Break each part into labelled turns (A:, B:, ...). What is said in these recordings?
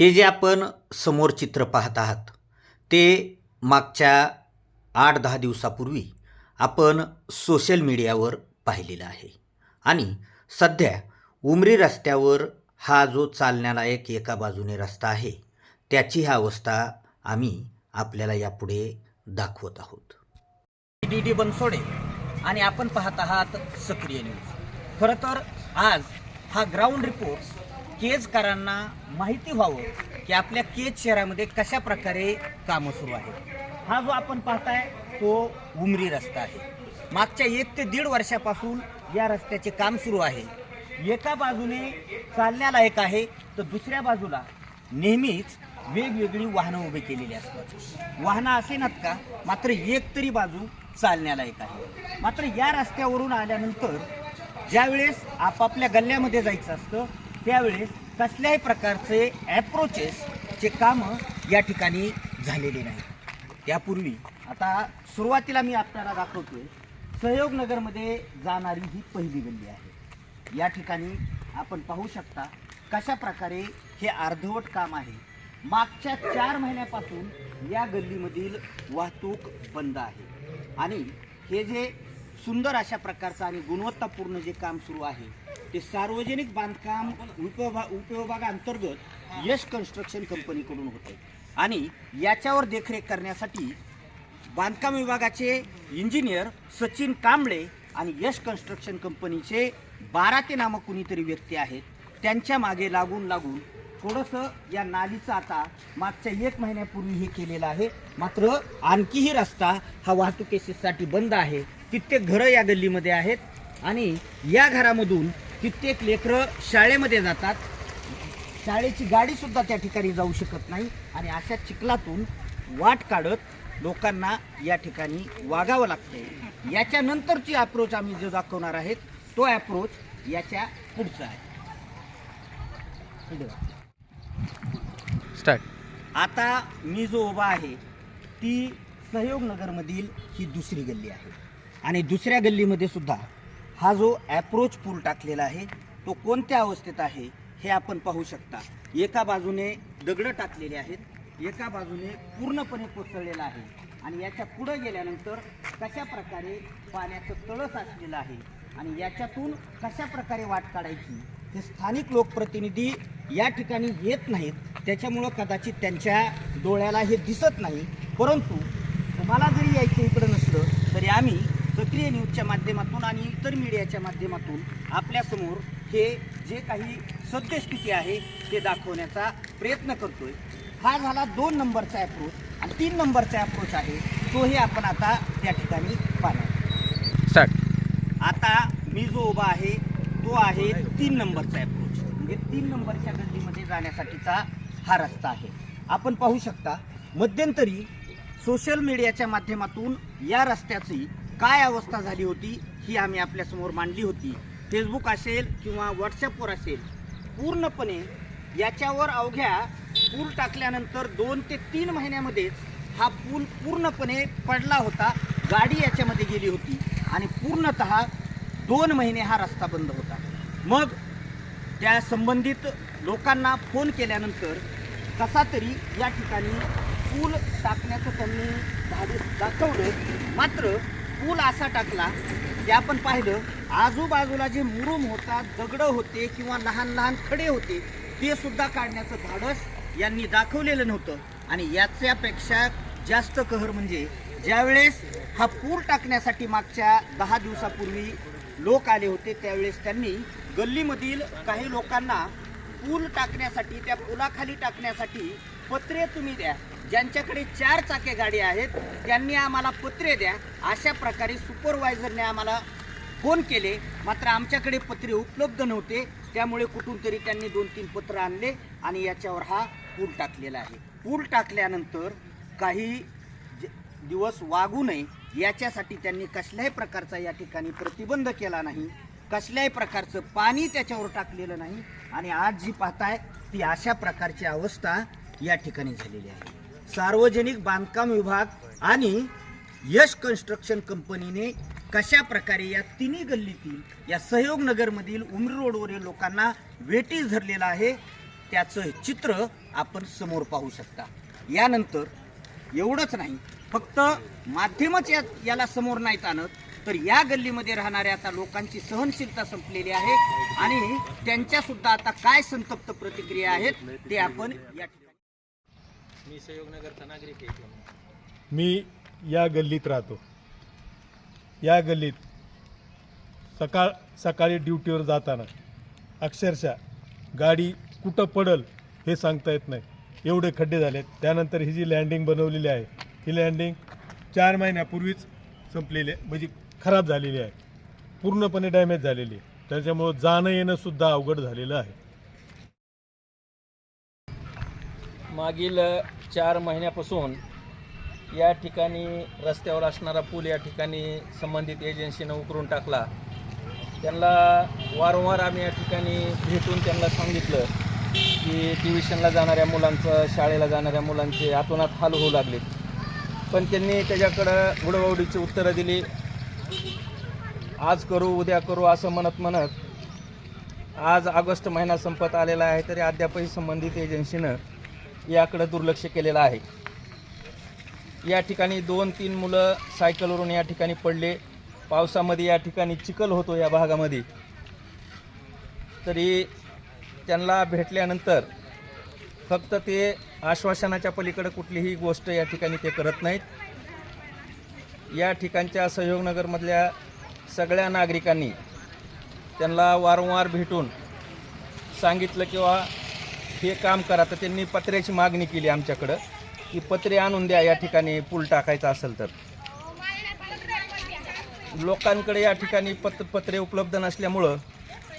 A: हे जे आपण समोर चित्र पाहत आहात ते मागच्या आठ दहा दिवसापूर्वी आपण सोशल मीडियावर पाहिलेलं आहे. आणि सध्या उमरी रस्त्यावर हा जो चालण्यालायक एका बाजूने रस्ता आहे त्याची हा अवस्था आम्ही आपल्याला यापुढे दाखवत आहोत. डी डी बनसोडे आणि आपण पाहत आहात सक्रिय न्यूज. खरं तर आज हा ग्राउंड रिपोर्ट केजकरांना माहिती व्हावं की आपल्या केज शहरामध्ये कशा प्रकारे कामं सुरू आहेत. हा जो आपण पाहताय तो उमरी रस्ता आहे. मागच्या एक ते दीड वर्षापासून या रस्त्याचे काम सुरू आहे. एका बाजूने चालण्यालायक आहे तर दुसऱ्या बाजूला नेहमीच वेगवेगळी वाहनं उभी केलेली असतात. वाहनं असे नात का मात्र एक तरी बाजू चालण्यालायक आहे. मात्र या रस्त्यावरून आल्यानंतर ज्यावेळेस आपापल्या गल्ल्यामध्ये जायचं असतं त्यावेळेस कसल्याही प्रकारचे ॲप्रोचेसचे कामं या ठिकाणी झालेले नाही त्यापूर्वी आता सुरुवातीला मी आपल्याला दाखवतोय सहयोगनगरमध्ये जाणारी ही पहिली गल्ली आहे. या ठिकाणी आपण पाहू शकता कशा प्रकारे हे अर्धवट काम आहे. मागच्या चार महिन्यापासून या गल्लीमधील वाहतूक बंद आहे. आणि हे जे सुंदर अशा प्रकारचं आणि गुणवत्तापूर्ण जे काम सुरू आहे ते सार्वजनिक बांधकाम उपभा उपविभागाअंतर्गत यश कन्स्ट्रक्शन कंपनीकडून होते आणि याच्यावर देखरेख करण्यासाठी बांधकाम विभागाचे इंजिनियर सचिन कांबळे आणि यश कन्स्ट्रक्शन कंपनीचे बारा ते नामक कुणीतरी व्यक्ती आहेत. त्यांच्या मागे लागून लागून थोडंसं या नालीचं आता मागच्या एक महिन्यापूर्वी हे केलेलं आहे. मात्र आणखीही रस्ता हा वाहतुकीसाठी बंद आहे. कित्येक घरं या गल्लीमध्ये आहेत आणि या घरामधून कित्येक लेकरं शाळेमध्ये जातात. शाळेची गाडी सुद्धा त्या ठिकाणी जाऊ शकत नाही आणि अशा चिखलातून वाट काढत लोकांना या ठिकाणी वागावं लागते याच्यानंतरची अप्रोच आम्ही जो दाखवणार आहेत तो अप्रोच याच्या पुढचा आहे.
B: स्टार्ट
A: आता मी जो उभा आहे ती सहयोगनगरमधील ही दुसरी गल्ली आहे. आणि दुसऱ्या गल्लीमध्ये सुद्धा हा जो ॲप्रोच पूल टाकलेला आहे तो कोणत्या अवस्थेत आहे हे आपण पाहू शकता. एका बाजूने दगडं टाकलेले आहेत एका बाजूने पूर्णपणे कोसळलेला आहे. आणि याच्या पुढं गेल्यानंतर कशा प्रकारे पाण्याचं तळस असलेलं आहे आणि याच्यातून कशा प्रकारे वाट काढायची हे स्थानिक लोकप्रतिनिधी या ठिकाणी येत नाहीत. त्याच्यामुळं कदाचित त्यांच्या डोळ्याला हे दिसत नाही. परंतु तुम्हाला जरी यायचं इकडं नसलं तरी आम्ही सक्रिय न्यूजच्या माध्यमातून आणि इतर मीडियाच्या माध्यमातून आपल्यासमोर हे जे काही सद्यस्थिती आहे ते दाखवण्याचा प्रयत्न करतोय. हा झाला दोन नंबरचा अप्रोच आणि तीन नंबरचा अप्रोच आहे तोही आपण आता त्या ठिकाणी पाहणार. आता मी जो उभा आहे तो आहे तीन नंबरचा अप्रोच म्हणजे तीन नंबरच्या गल्लीमध्ये जाण्यासाठीचा हा रस्ता आहे. आपण पाहू शकता मध्यंतरी सोशल मीडियाच्या माध्यमातून या रस्त्याची काय अवस्था झाली होती ही आम्ही आपल्यासमोर मांडली होती. फेसबुक असेल किंवा व्हॉट्सअपवर असेल पूर्णपणे याच्यावर अवघ्या पूल टाकल्यानंतर दोन ते तीन महिन्यामध्येच हा पूल पूर्णपणे पडला होता गाडी याच्यामध्ये गेली होती आणि पूर्णत दोन महिने हा रस्ता बंद होता. मग त्या संबंधित लोकांना फोन केल्यानंतर कसा तरी या ठिकाणी पूल टाकण्याचं त्यांनी धाडस दाखवलं. मात्र पूल असा टाकला ते आपण पाहिलं आजूबाजूला जे मुरुम होता दगडं होते किंवा लहान लहान खडे होते ते सुद्धा काढण्याचं धाडस यांनी दाखवलेलं नव्हतं. आणि याच्यापेक्षा जास्त कहर म्हणजे ज्यावेळेस हा पूल टाकण्यासाठी मागच्या दहा दिवसापूर्वी लोक आले होते त्यावेळेस त्यांनी गल्लीमधील काही लोकांना पूल टाकण्यासाठी त्या पुलाखाली टाकण्यासाठी पत्रे तुम्ही द्या. ज्यांच्याकडे चार चाके गाडी आहेत त्यांनी आम्हाला पत्रे द्या. अशा प्रकारे सुपरवायझरने आम्हाला फोन केले. मात्र आमच्याकडे पत्रे उपलब्ध नव्हते. त्यामुळे कुठून तरी त्यांनी दोन तीन पत्र आणले आणि याच्यावर हा पूल टाकलेला आहे. पूल टाकल्यानंतर काही ज- दिवस वागू नये याच्यासाठी त्यांनी कसल्याही प्रकारचा या ठिकाणी प्रतिबंध केला नाही. कसल्याही प्रकारचं पाणी त्याच्यावर टाकलेलं नाही. आणि आज जी पाहताय ती अशा प्रकारची अवस्था या ठिकाणी झालेली आहे. सार्वजनिक बांधकाम विभाग आणि यश कन्स्ट्रक्शन कंपनीने कशा प्रकारे या तिन्ही गल्लीतील या सहयोग नगरमधील उमरी रोडवरील लोकांना वेटीस धरलेला आहे त्याचं चित्र आपण समोर पाहू शकता. यानंतर एवढंच नाही फक्त माध्यमच या याला समोर नाहीत आणत तर या गल्लीमध्ये राहणाऱ्या आता लोकांची सहनशीलता संपलेली आहे आणि त्यांच्यासुद्धा आता काय संतप्त प्रतिक्रिया आहेत ते आपण या ठिकाणी
B: मी सहयोगनगरचा नागरिक आहे
C: मी या गल्लीत राहतो. या गल्लीत सकाळ सकाळी ड्युटीवर जाताना अक्षरशः गाडी कुठं पडल हे सांगता येत नाही. एवढे खड्डे झालेत. त्यानंतर ही जी लँडिंग बनवलेली आहे ही लँडिंग चार महिन्यापूर्वीच संपलेली आहे. म्हणजे खराब झालेली आहे. पूर्णपणे डॅमेज झालेली आहे. त्याच्यामुळं जाणं येणंसुद्धा अवघड झालेलं आहे.
B: मागील चार महिन्यापासून या ठिकाणी रस्त्यावर असणारा पूल या ठिकाणी संबंधित एजन्सीनं उकरून टाकला. त्यांना वारंवार आम्ही या ठिकाणी भेटून त्यांना सांगितलं की ट्युशनला जाणाऱ्या मुलांचं शाळेला जाणाऱ्या मुलांचे आतोनात हाल होऊ लागले पण त्यांनी त्याच्याकडं उडवाउडीची उत्तरं दिली. आज करू उद्या करू असं म्हणत म्हणत आज ऑगस्ट महिना संपत आलेला आहे तरी अद्यापही संबंधित एजन्सीनं याकडं दुर्लक्ष केलेलं आहे. या ठिकाणी दोन तीन मुलं सायकलवरून या ठिकाणी पडले. पावसामध्ये या ठिकाणी चिखल होतो या भागामध्ये. तरी त्यांना भेटल्यानंतर फक्त ते आश्वासनाच्या पलीकडे कुठलीही गोष्ट या ठिकाणी ते करत नाहीत. या ठिकाणच्या सहयोगनगरमधल्या सगळ्या नागरिकांनी त्यांना वारंवार भेटून सांगितलं किंवा हे काम करा तर त्यांनी पत्र्याची मागणी केली आमच्याकडं की पत्रे आणून द्या या ठिकाणी पूल टाकायचा असेल तर. लोकांकडे या ठिकाणी पत पत्रे उपलब्ध नसल्यामुळं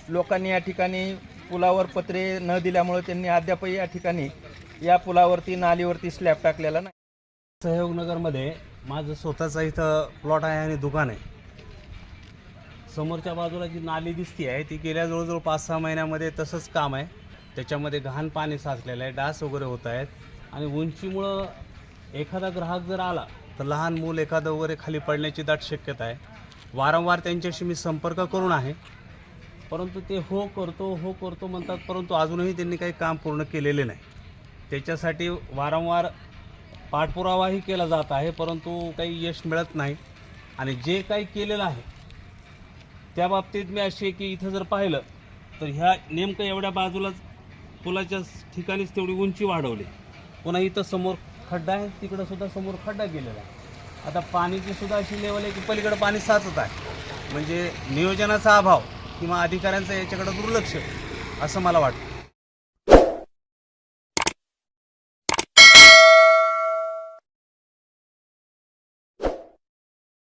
B: लोकांनी या ठिकाणी पुलावर पत्रे न दिल्यामुळं त्यांनी अद्यापही या ठिकाणी या पुलावरती नालीवरती स्लॅब टाकलेला नाही.
D: सहयोगनगरमध्ये माझं स्वतःचं इथं प्लॉट आहे आणि दुकान आहे. समोरच्या बाजूला जी नाली दिसती आहे ती गेल्या जवळजवळ पाच सहा महिन्यामध्ये तसंच काम आहे. त्याच्यामध्ये घाण पाणी साचलेलं आहे डास वगैरे होत आहेत. आणि उंचीमुळं एखादा ग्राहक जर आला तर लहान मूल एखादं वगैरे खाली पडण्याची दाट शक्यता आहे. वारंवार त्यांच्याशी मी संपर्क करून आहे. परंतु ते हो करतो हो करतो म्हणतात परंतु अजूनही त्यांनी काही काम पूर्ण केलेले नाही. त्याच्यासाठी वारंवार पाठपुरावाही केला जात आहे परंतु काही यश मिळत नाही. आणि जे काही केलेलं आहे त्या बाबतीत मी असे आहे की इथं जर पाहिलं तर ह्या नेमकं एवढ्या बाजूलाच पुलाच्या ठिकाणीच तेवढी उंची वाढवली. पुन्हा इथं समोर खड्डा आहे तिकडं सुद्धा समोर खड्डा गेलेला आहे. आता पाण्याची सुद्धा अशी लेवल आहे की पलीकडं पाणी साचत आहे. म्हणजे नियोजनाचा अभाव किंवा अधिकाऱ्यांचं याच्याकडं दुर्लक्ष असं मला वाटतं.